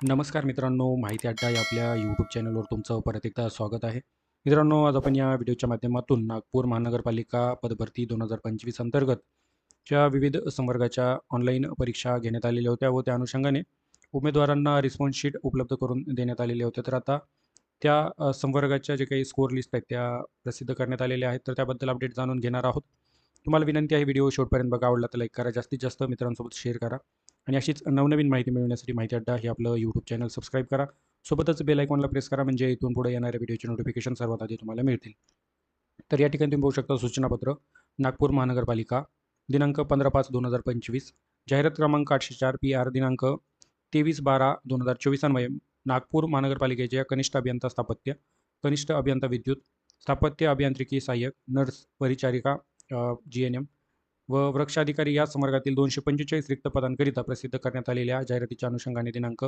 नमस्कार मित्रांनो माहिती अड्डा या आपल्या यूट्यूब चॅनलवर तुमचं परत एकदा स्वागत आहे. मित्रांनो आज आपण या व्हिडिओच्या माध्यमातून नागपूर महानगरपालिका पदभरती दोन हजार पंचवीस अंतर्गत च्या विविध संवर्गाच्या ऑनलाईन परीक्षा घेण्यात आलेल्या होत्या व त्या अनुषंगाने उमेदवारांना रिस्पॉन्स शीट उपलब्ध करून देण्यात आलेले होते तर आता त्या संवर्गाच्या जे काही स्कोअर लिस्ट आहेत त्या प्रसिद्ध करण्यात आलेल्या आहेत. तर त्याबद्दल अपडेट जाणून घेणार आहोत. तुम्हाला विनंती आहे व्हिडिओ शेवटपर्यंत बघा. आवडला तर लाईक करा. जास्तीत जास्त मित्रांसोबत शेअर करा. आणि अशीच नवनवीन माहिती मिळवण्यासाठी माहिती अड्डा हे आपलं यूट्यूब चॅनल सबस्क्राईब करा. सोबतच बेल आयकॉनला प्रेस करा म्हणजे इथून पुढे येणाऱ्या व्हिडिओचे नोटिफिकेशन सर्वात आधी तुम्हाला मिळतील. तर या ठिकाणी तुम्ही पाहू शकता सूचनापत्र नागपूर महानगरपालिका दिनांक पंधरा पाच दोन हजार पंचवीस जाहिरात क्रमांक आठशे चार पी आर दिनांक तेवीस बारा दोन हजार चोवीसान्वये नागपूर महानगरपालिकेच्या कनिष्ठ अभियंता स्थापत्य कनिष्ठ अभियंता विद्युत स्थापत्य अभियांत्रिकी सहाय्यक नर्स परिचारिका जी एन एम व वृक्षाधिकारी या संवर्गातील दोनशे पंचेचाळीस रिक्त पदांकरिता प्रसिद्ध करण्यात आलेल्या जाहिरातीच्या अनुषंगाने दिनांक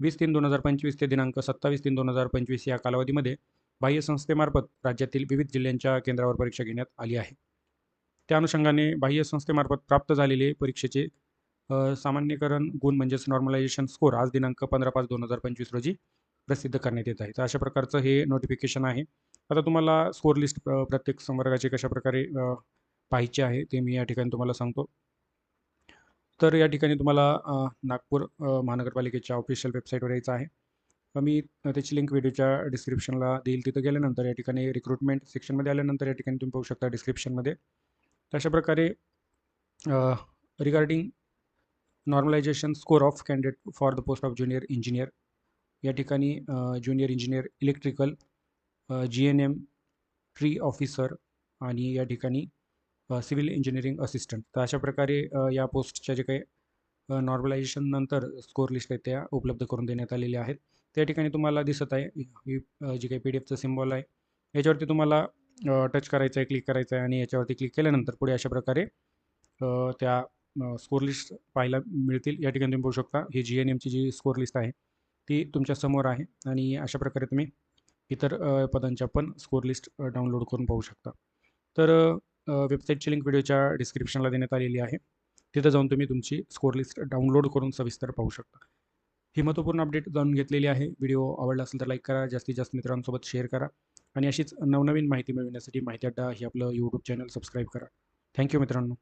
वीस तीन दोन हजार पंचवीस ते दिनांक सत्तावीस तीन दोन हजार पंचवीस या कालावधीमध्ये बाह्य संस्थेमार्फत राज्यातील विविध जिल्ह्यांच्या केंद्रावर परीक्षा घेण्यात आली आहे. त्या अनुषंगाने बाह्य संस्थेमार्फत प्राप्त झालेले परीक्षेचे सामान्यकरण गुण म्हणजेच नॉर्मलायझेशन स्कोर आज दिनांक पंधरा पाच दोन हजार पंचवीस रोजी प्रसिद्ध करण्यात येत आहे. तर अशा प्रकारचं हे नोटिफिकेशन आहे. आता तुम्हाला स्कोर लिस्ट प्रत्येक संवर्गाचे कशाप्रकारे पाहायचे आहे ते मी या ठिकाणी तुम्हाला सांगतो. तर या ठिकाणी तुम्हाला नागपूर महानगरपालिकेच्या ऑफिशियल वेबसाईटवर यायचं आहे. मी त्याची लिंक व्हिडिओच्या डिस्क्रिप्शनला देईल. तिथं गेल्यानंतर या ठिकाणी रिक्रुटमेंट सेक्शनमध्ये आल्यानंतर या ठिकाणी तुम्ही पाहू शकता डिस्क्रिप्शनमध्ये तर अशा प्रकारे regarding normalisation score of candidate for the post of junior engineer या ठिकाणी junior engineer electrical G N M tree officer आणि या ठिकाणी सिव्हिल इंजिनिअरिंग असिस्टंट. तर अशा प्रकारे या पोस्टच्या जे काही नॉर्मलायझेशन नंतर स्कोर लिस्ट आहेत त्या उपलब्ध करून देण्यात आलेल्या आहेत. त्या ठिकाणी तुम्हाला दिसत आहे ही जी काही पी डी एफचं सिम्बॉल आहे याच्यावरती तुम्हाला टच करायचं आहे क्लिक करायचं आहे आणि याच्यावरती क्लिक केल्यानंतर पुढे अशा प्रकारे त्या स्कोर लिस्ट पाहायला मिळतील. या ठिकाणी तुम्ही पाहू शकता ही जी एन एमची जी स्कोर लिस्ट आहे ती तुमच्यासमोर आहे आणि अशा प्रकारे तुम्ही इतर पदांच्या पण स्कोर लिस्ट डाउनलोड करून पाहू शकता. तर वेबसाईटची लिंक व्हिडिओच्या डिस्क्रिप्शनला देण्यात आलेली आहे. तिथं जाऊन तुम्ही तुमची स्कोर लिस्ट डाउनलोड करून सविस्तर पाहू शकता. ही महत्त्वपूर्ण अपडेट जाणून घेतलेली आहे. व्हिडिओ आवडला असेल तर लाईक करा जास्तीत जास्त मित्रांसोबत शेअर करा आणि अशीच नवनवीन माहिती मिळविण्यासाठी माहिती अड्डा हे आपलं यूट्यूब चॅनल सबस्क्राईब करा. थँक्यू मित्रांनो.